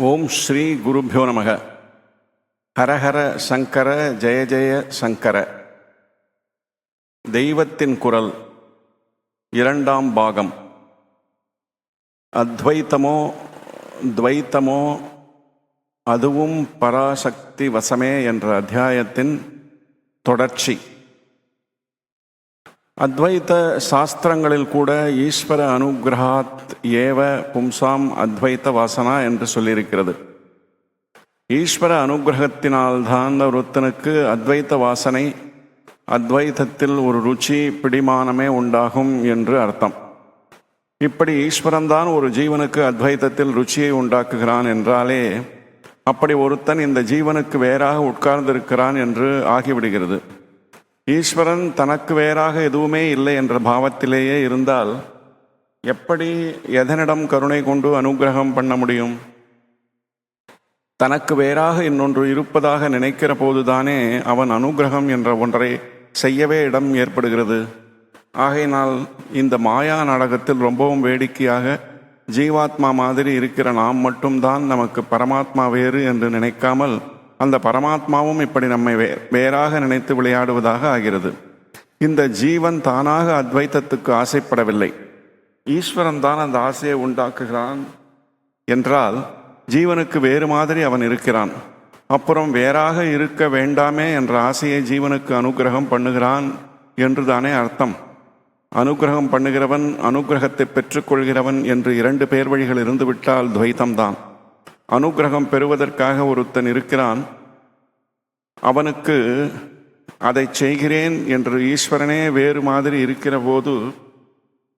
ஓம் ஸ்ரீ குருபியோ நமக. ஹரஹர சங்கர ஜெய ஜெய சங்கர. தெய்வத்தின் குரல் இரண்டாம் பாகம். அத்வைத்தமோ துவைத்தமோ அதுவும் பராசக்தி வசமே என்ற அத்தியாயத்தின் தொடர்ச்சி. அத்வைத்த சாஸ்திரங்களில் கூட ஈஸ்வர அனுகிரகாத் ஏவ பும்சாம் அத்வைத்த வாசனா என்று சொல்லியிருக்கிறது. ஈஸ்வர அனுகிரகத்தினால்தான் ஒருத்தனுக்கு அத்வைத்த வாசனை அத்வைத்தத்தில் ஒரு ருச்சி பிடிமானமே உண்டாகும் என்று அர்த்தம். இப்படி ஈஸ்வரன்தான் ஒரு ஜீவனுக்கு அத்வைத்தத்தில் ருச்சியை உண்டாக்குகிறான் என்றாலே அப்படி ஒருத்தன் இந்த ஜீவனுக்கு வேறாக உட்கார்ந்திருக்கிறான் என்று ஆகிவிடுகிறது. ஈஸ்வரன் தனக்கு வேறாக எதுவுமே இல்லை என்ற பாவத்திலேயே இருந்தால் எப்படி எதனிடம் கருணை கொண்டு அனுகிரகம் பண்ண முடியும்? தனக்கு வேறாக இன்னொன்று இருப்பதாக நினைக்கிற போதுதானே அவன் அனுகிரகம் என்ற ஒன்றை செய்யவே இடம் ஏற்படுகிறது. ஆகையினால் இந்த மாயா நாடகத்தில் ரொம்பவும் வேடிக்கையாக ஜீவாத்மா மாதிரி இருக்கிற நாம் மட்டும்தான் நமக்கு பரமாத்மா வேறு என்று நினைக்காமல் அந்த பரமாத்மாவும் இப்படி நம்மை வே வேறாக நினைத்து விளையாடுவதாக ஆகிறது. இந்த ஜீவன் தானாக அத்வைத்தத்துக்கு ஆசைப்படவில்லை. ஈஸ்வரன் தான் அந்த ஆசையை உண்டாக்குகிறான் என்றால் ஜீவனுக்கு வேறு மாதிரி அவன் இருக்கிறான். அப்புறம் வேறாக இருக்க வேண்டாமே என்ற ஆசையை ஜீவனுக்கு அனுகிரகம் பண்ணுகிறான் என்று தானே அர்த்தம். அனுகிரகம் பண்ணுகிறவன் அனுகிரகத்தை பெற்றுக்கொள்கிறவன் என்று இரண்டு பேர் வழிகள் இருந்துவிட்டால் துவைத்தம்தான். அனுகிரகம் பெறுவதற்காக ஒருத்தன் இருக்கிறான். அவனுக்கு அதை செய்கிறேன் என்று ஈஸ்வரனே வேறு மாதிரி இருக்கிற போது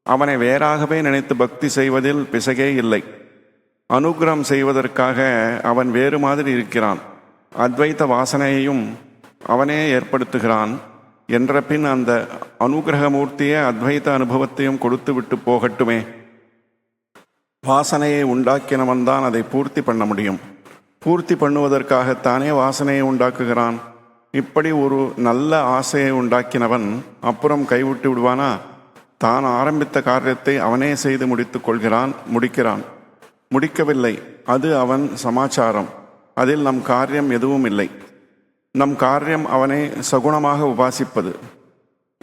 அவனை வேறாகவே நினைத்து பக்தி செய்வதில் பிசகே இல்லை. அனுகிரகம் செய்வதற்காக அவன் வேறு மாதிரி இருக்கிறான். அத்வைத்த வாசனையையும் அவனே ஏற்படுத்துகிறான் என்ற பின் அந்த அனுகிரகமூர்த்தியே அத்வைத்த அனுபவத்தையும் கொடுத்து விட்டு போகட்டுமே. வாசனையை உண்டாக்கினவன் தான் அதை பூர்த்தி பண்ண முடியும். பூர்த்தி பண்ணுவதற்காகத்தானே வாசனையை உண்டாக்குகிறான். இப்படி ஒரு நல்ல ஆசையை உண்டாக்கினவன் அப்புறம் கைவிட்டு விடுவானா? தான் ஆரம்பித்த காரியத்தை அவனே செய்து முடித்து கொள்கிறான் முடிக்கிறான். முடிக்கவில்லை. அது அவன் சமாச்சாரம். அதில் நம் காரியம் எதுவும் இல்லை. நம் காரியம் அவனை சகுணமாக உபாசிப்பது.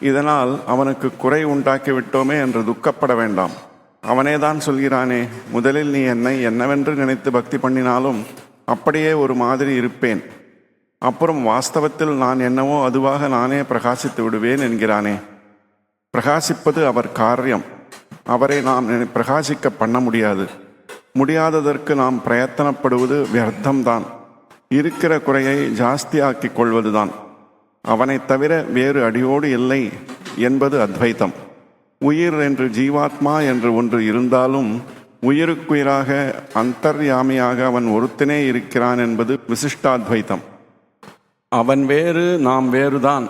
இதனால் அவனுக்கு குறை உண்டாக்கிவிட்டோமே என்று துக்கப்பட வேண்டாம். அவனே தான் சொல்கிறானே முதலில் நீ என்னை என்னவென்று நினைத்து பக்தி பண்ணினாலும் அப்படியே ஒரு மாதிரி இருப்பேன். அப்புறம் வாஸ்தவத்தில் நான் என்னவோ அதுவாக நானே பிரகாசித்து விடுவேன் என்கிறானே. பிரகாசிப்பது அவர் காரியம். அவரை நாம் பிரகாசிக்க பண்ண முடியாது. முடியாததற்கு நாம் பிரயத்தனப்படுவது வியர்த்தம்தான். இருக்கிற குறையை ஜாஸ்தியாக்கிக் கொள்வதுதான். அவனைத் தவிர வேறு அடியோடு இல்லை என்பது அத்வைத்தம். உயிர் என்று ஜீவாத்மா என்று ஒன்று இருந்தாலும் உயிருக்குயிராக அந்தர்யாமியாக அவன் ஒருத்தனே இருக்கிறான் என்பது விசிஷ்டாத்வைத்தம். அவன் வேறு நாம் வேறுதான்.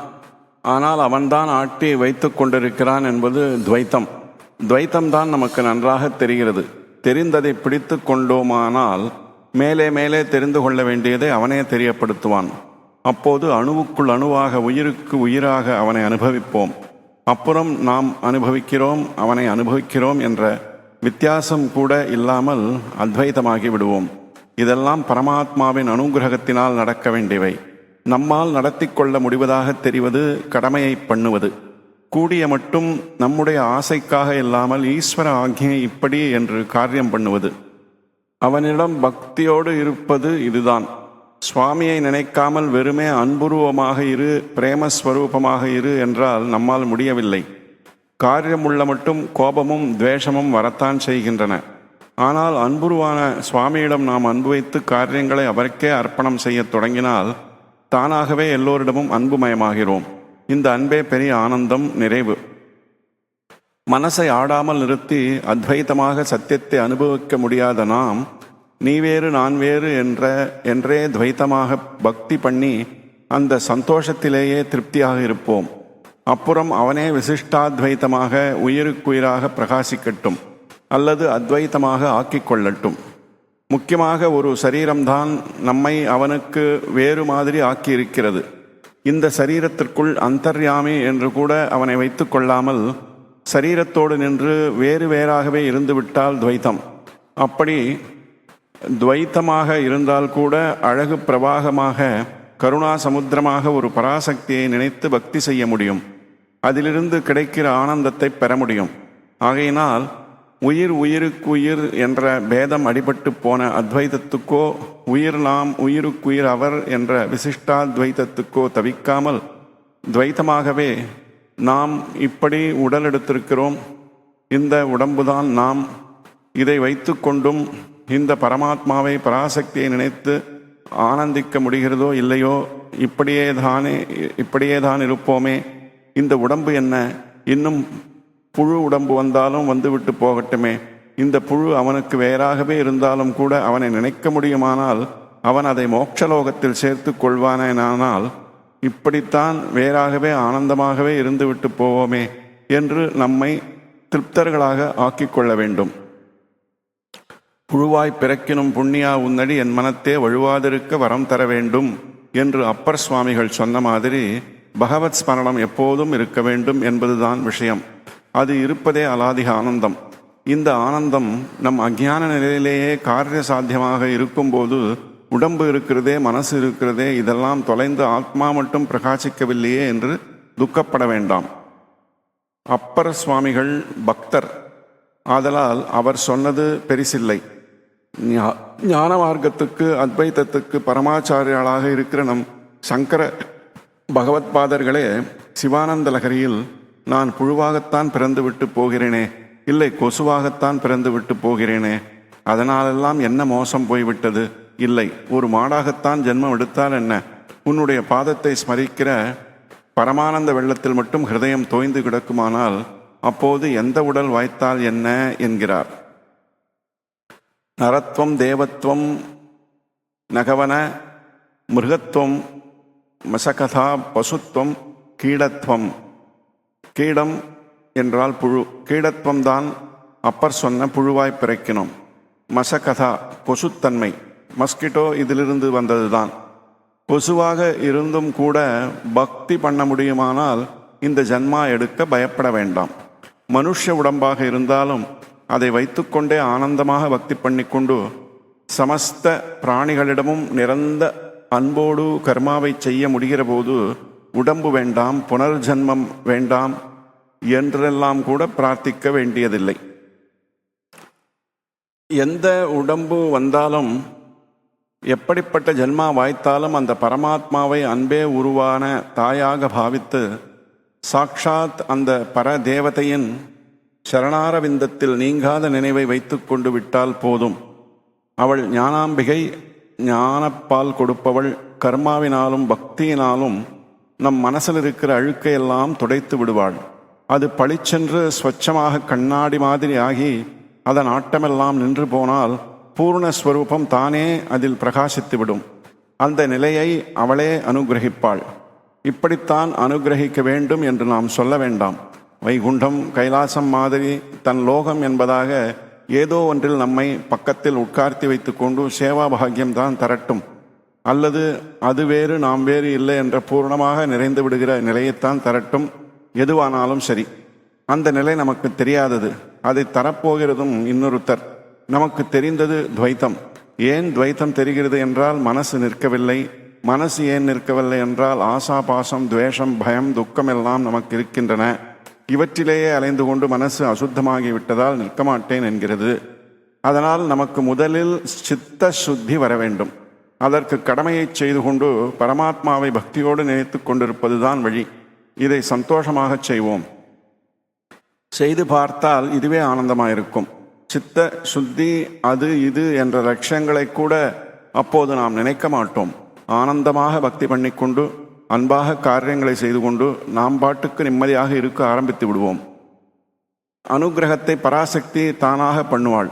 ஆனால் அவன்தான் ஆட்டி வைத்து கொண்டிருக்கிறான் என்பது துவைத்தம். துவைத்தம் தான் நமக்கு நன்றாக தெரிகிறது. தெரிந்ததை பிடித்து கொண்டோமானால் மேலே மேலே தெரிந்து கொள்ள வேண்டியதை அவனே தெரியப்படுத்துவான். அப்போது அணுவுக்குள் அணுவாக உயிருக்கு உயிராக அவனை அனுபவிப்போம். அப்புறம் நாம் அனுபவிக்கிறோம் அவனை அனுபவிக்கிறோம் என்ற வித்தியாசம் கூட இல்லாமல் அத்வைதமாகி விடுவோம். இதெல்லாம் பரமாத்மாவின் அனுகிரகத்தினால் நடக்க வேண்டியவை. நம்மால் நடத்தி கொள்ள முடிவதாக தெரிவது கடமையை பண்ணுவது. கூடிய மட்டும் நம்முடைய ஆசைக்காக இல்லாமல் ஈஸ்வர ஆக்ஞை இப்படி என்று காரியம் பண்ணுவது. அவனிடம் பக்தியோடு இருப்பது இதுதான். சுவாமியை நினைக்காமல் வெறுமே அன்புருவமாக இரு பிரேமஸ்வரூபமாக இரு என்றால் நம்மால் முடியவில்லை. காரியம் உள்ள மட்டும் கோபமும் துவேஷமும் வரத்தான் செய்கின்றன. ஆனால் அன்புருவான சுவாமியிடம் நாம் அன்பு வைத்து காரியங்களை அவருக்கே அர்ப்பணம் செய்யத் தொடங்கினால் தானாகவே எல்லோரிடமும் அன்புமயமாகிறோம். இந்த அன்பே பெரிய ஆனந்தம் நிறைவு. மனசை ஆடாமல் நிறுத்தி அத்வைத்தமாக சத்தியத்தை அனுபவிக்க முடியாத நாம் நீ வேறு நான் வேறு என்ற என்றே துவைத்தமாக பக்தி பண்ணி அந்த சந்தோஷத்திலேயே திருப்தியாக இருப்போம். அப்புறம் அவனே விசிஷ்டாத்வைத்தமாக உயிருக்குயிராக பிரகாசிக்கட்டும் அல்லது அத்வைத்தமாக ஆக்கிக் கொள்ளட்டும் முக்கியமாக ஒரு சரீரம்தான் நம்மை அவனுக்கு வேறு மாதிரி ஆக்கியிருக்கிறது. இந்த சரீரத்திற்குள் அந்தர்யாமி என்று கூட அவனை வைத்து கொள்ளாமல் சரீரத்தோடு நின்று வேறு வேறாகவே இருந்துவிட்டால் துவைத்தம். அப்படி துவைத்தமாக இருந்தால் கூட அழகு பிரவாகமாக கருணா சமுத்திரமாக ஒரு பராசக்தியை நினைத்து பக்தி செய்ய முடியும். அதிலிருந்து கிடைக்கிற ஆனந்தத்தை பெற முடியும். ஆகையினால் உயிர் உயிருக்கு உயிர் என்ற பேதம் அடிபட்டு போன அத்வைதத்துக்கோ உயிர் நாம் உயிருக்குயிர் அவர் என்ற விசிஷ்டாத்வைதத்துக்கோ தவிக்காமல் துவைத்தமாகவே நாம் இப்படி உடல் எடுத்திருக்கிறோம். இந்த உடம்புதான் நாம். இதை வைத்துக்கொண்டும் இந்த பரமாத்மாவை பராசக்தியை நினைத்து ஆனந்திக்க முடிகிறதோ இல்லையோ இப்படியே தானே இப்படியே தான் இருப்போமே. இந்த உடம்பு என்ன? இன்னும் புழு உடம்பு வந்தாலும் வந்துவிட்டு போகட்டுமே. இந்த புழு அவனுக்கு வேறாகவே இருந்தாலும் கூட அவனை நினைக்க முடியுமானால் அவன் அதை மோட்சலோகத்தில் சேர்த்து கொள்வானேனானால் இப்படித்தான் வேறாகவே ஆனந்தமாகவே இருந்துவிட்டு போவோமே என்று நம்மை திருப்தர்களாக ஆக்கிக்கொள்ள வேண்டும். புழுவாய் பிறக்கினும் புண்ணியா உன்னடி என் மனத்தே வழுவாதிருக்க வரம் தர வேண்டும் என்று அப்பர் சுவாமிகள் சொன்ன மாதிரி பகவத் ஸ்மரணம் எப்போதும் இருக்க வேண்டும் என்பதுதான் விஷயம். அது இருப்பதே அலாதிக ஆனந்தம். இந்த ஆனந்தம் நம் அஜான நிலையிலேயே காரிய சாத்தியமாக இருக்கும்போது உடம்பு இருக்கிறதே மனசு இருக்கிறதே இதெல்லாம் தொலைந்து ஆத்மா மட்டும் பிரகாசிக்கவில்லையே என்று துக்கப்பட வேண்டாம். அப்பர் சுவாமிகள் பக்தர். ஆதலால் அவர் சொன்னது பெரிசில்லை. ஞான மார்க்கத்துக்கு அத்வைத்தத்துக்கு பரமாச்சாரியாளாக இருக்கிற நம் சங்கர பகவத்பாதர்களே சிவானந்த லகரியில் நான் புழுவாகத்தான் பிறந்து விட்டு போகிறேனே இல்லை கொசுவாகத்தான் பிறந்து விட்டு போகிறேனே அதனாலெல்லாம் என்ன மோசம் போய்விட்டது? இல்லை ஒரு மாடாகத்தான் ஜென்மம் எடுத்தால் என்ன? உன்னுடைய பாதத்தை ஸ்மரிக்கிற பரமானந்த வெள்ளத்தில் மட்டும் ஹிருதயம் தோய்ந்து கிடக்குமானால் அப்போது எந்த உடல் வாய்த்தால் என்ன? என்கிறார். நரத்வம் தேவத்வம் நகவன மிருகத்துவம் மசகதா பசுத்துவம் கீடத்துவம் கீடம் என்றால் புழு. கீடத்துவம் தான் அப்பர் சொன்ன புழுவாய் பிறக்கினோம். மசகதா கொசுத்தன்மை மஸ்கிட்டோ இதிலிருந்து வந்ததுதான். கொசுவாக இருந்தும் கூட பக்தி பண்ண முடியுமானால் இந்த ஜன்மா எடுக்க பயப்பட வேண்டாம். மனுஷ உடம்பாக இருந்தாலும் அதை வைத்துக்கொண்டே ஆனந்தமாக பக்தி பண்ணிக்கொண்டு சமஸ்த பிராணிகளிடமும் நிரந்த அன்போடு கர்மாவை செய்ய முடிகிற போது உடம்பு வேண்டாம் புனர்ஜன்மம் வேண்டாம் என்றெல்லாம் கூட பிரார்த்திக்க வேண்டியதில்லை. எந்த உடம்பு வந்தாலும் எப்படிப்பட்ட ஜென்மா வாய்த்தாலும் அந்த பரமாத்மாவை அன்பே உருவான தாயாக பாவித்து சாக்ஷாத் அந்த பரதேவதையின் சரணாரவிந்தத்தில் நீங்காத நினைவை வைத்துக்கொண்டு விட்டால் போதும். அவள் ஞானாம்பிகை ஞானப்பால் கொடுப்பவள் கர்மாவினாலும் பக்தியினாலும் நம் மனசில் இருக்கிற அழுக்கையெல்லாம் துடைத்து விடுவாள். அது பளிச்சென்று ஸ்வச்சமாக கண்ணாடி மாதிரி ஆகி அதன் ஆட்டமெல்லாம் நின்று போனால் பூர்ணஸ்வரூபம் தானே அதில் பிரகாசித்து விடும் அந்த நிலையை அவளே அனுகிரகிப்பாள். இப்படித்தான் அனுகிரகிக்க வேண்டும் என்று நாம் சொல்ல வேண்டாம். வைகுண்டம் கைலாசம் மாதிரி தன் லோகம் என்பதாக ஏதோ ஒன்றில் நம்மை பக்கத்தில் உட்கார்த்தி வைத்துக்கொண்டு சேவா பாக்கியம்தான் தரட்டும். அல்லது அது வேறு நாம் வேறு இல்லை என்ற பூர்ணமாக நிறைந்து விடுகிற நிலையைத்தான் தரட்டும். எதுவானாலும் சரி. அந்த நிலை நமக்கு தெரியாதது. அதை தரப்போகிறதும் இன்னொருத்தர். நமக்கு தெரிந்தது துவைத்தம். ஏன் துவைத்தம் தெரிகிறது என்றால் மனசு நிற்கவில்லை. மனசு ஏன் நிற்கவில்லை என்றால் ஆசா பாசம் துவேஷம் பயம் துக்கம் எல்லாம் நமக்கு இருக்கின்றன. இவற்றிலேயே அலைந்து கொண்டு மனசு அசுத்தமாகி விட்டதால் நிற்க மாட்டேன் என்கிறது. அதனால் நமக்கு முதலில் சித்த சுத்தி வர வேண்டும். அதற்கு கடமையை செய்து கொண்டு பரமாத்மாவை பக்தியோடு நினைத்து கொண்டிருப்பதுதான் வழி. இதை சந்தோஷமாகச் செய்வோம். செய்து பார்த்தால் இதுவே ஆனந்தமாயிருக்கும். சித்த சுத்தி அது இது என்ற லட்சியங்களை கூட அப்போது நாம் நினைக்க மாட்டோம். ஆனந்தமாக பக்தி பண்ணிக்கொண்டு அன்பாக காரியங்களை செய்து கொண்டு நாம் பாட்டுக்கு நிம்மதியாக இருக்க ஆரம்பித்து விடுவோம். அனுக்கிரகத்தை பராசக்தி தானாக பண்ணுவாள்.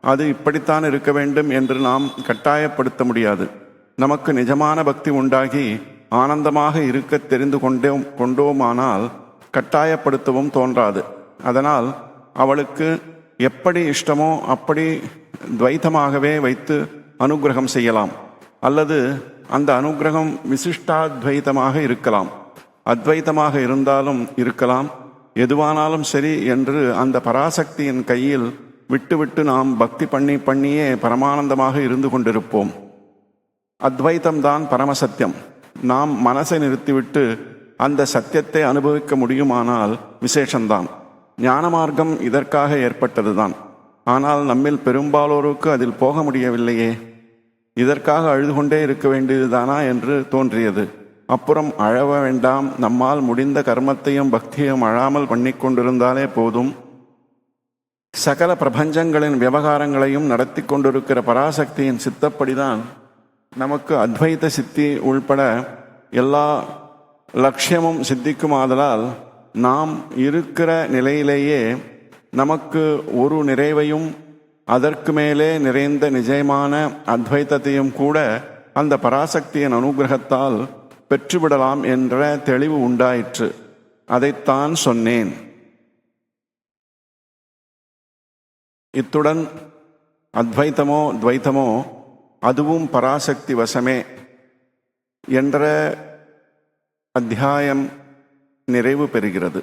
அது இப்படித்தான் இருக்க வேண்டும் என்று நாம் கட்டாயப்படுத்த முடியாது. நமக்கு நிஜமான பக்தி உண்டாகி ஆனந்தமாக இருக்க தெரிந்து கொண்டோம் கொண்டோமானால் கட்டாயப்படுத்தவும் தோன்றாது. அதனால் அவளுக்கு எப்படி இஷ்டமோ அப்படி துவைத்தமாகவே வைத்து அனுக்கிரகம் செய்யலாம். அல்லது அந்த அனுக்கிரகம் விசிஷ்டாத்வைதமாக இருக்கலாம். அத்வைத்தமாக இருந்தாலும் இருக்கலாம். எதுவானாலும் சரி என்று அந்த பராசக்தியின் கையில் விட்டுவிட்டு நாம் பக்தி பண்ணி பண்ணியே பரமானந்தமாக இருந்து கொண்டிருப்போம். அத்வைத்தம்தான் பரமசத்தியம் நாம் மனசை நிறுத்திவிட்டு அந்த சத்தியத்தை அனுபவிக்க முடியுமானால் விசேஷந்தான் ஞான மார்க்கம் இதற்காக ஏற்பட்டதுதான். ஆனால் நம்மில் பெரும்பாலோருக்கு அதில் போக முடியவில்லையே. இதற்காக அழுது கொண்டே இருக்க வேண்டியதுதானா என்று தோன்றியது. அப்புறம் அழவ வேண்டாம் நம்மால் முடிந்த கர்மத்தையும் பக்தியும் அழாமல் பண்ணி கொண்டிருந்தாலே போதும். சகல பிரபஞ்சங்களின் விவகாரங்களையும் நடத்தி கொண்டிருக்கிற பராசக்தியின் சித்தப்படிதான் நமக்கு அத்வைத சித்தி உள்பட எல்லா லட்சியமும் சித்திக்குமாதலால் நாம் இருக்கிற நிலையிலேயே நமக்கு ஒரு நிறைவையும் அதற்கு மேலே நிறைந்த நிஜயமான அத்வைத்தத்தையும் கூட அந்த பராசக்தியின் அனுகிரகத்தால் பெற்றுவிடலாம் என்ற தெளிவு உண்டாயிற்று. அதைத்தான் சொன்னேன். இத்துடன் அத்வைத்தமோ துவைத்தமோ அதுவும் பராசக்தி வசமே என்ற அத்தியாயம் நிறைவு பெறுகிறது.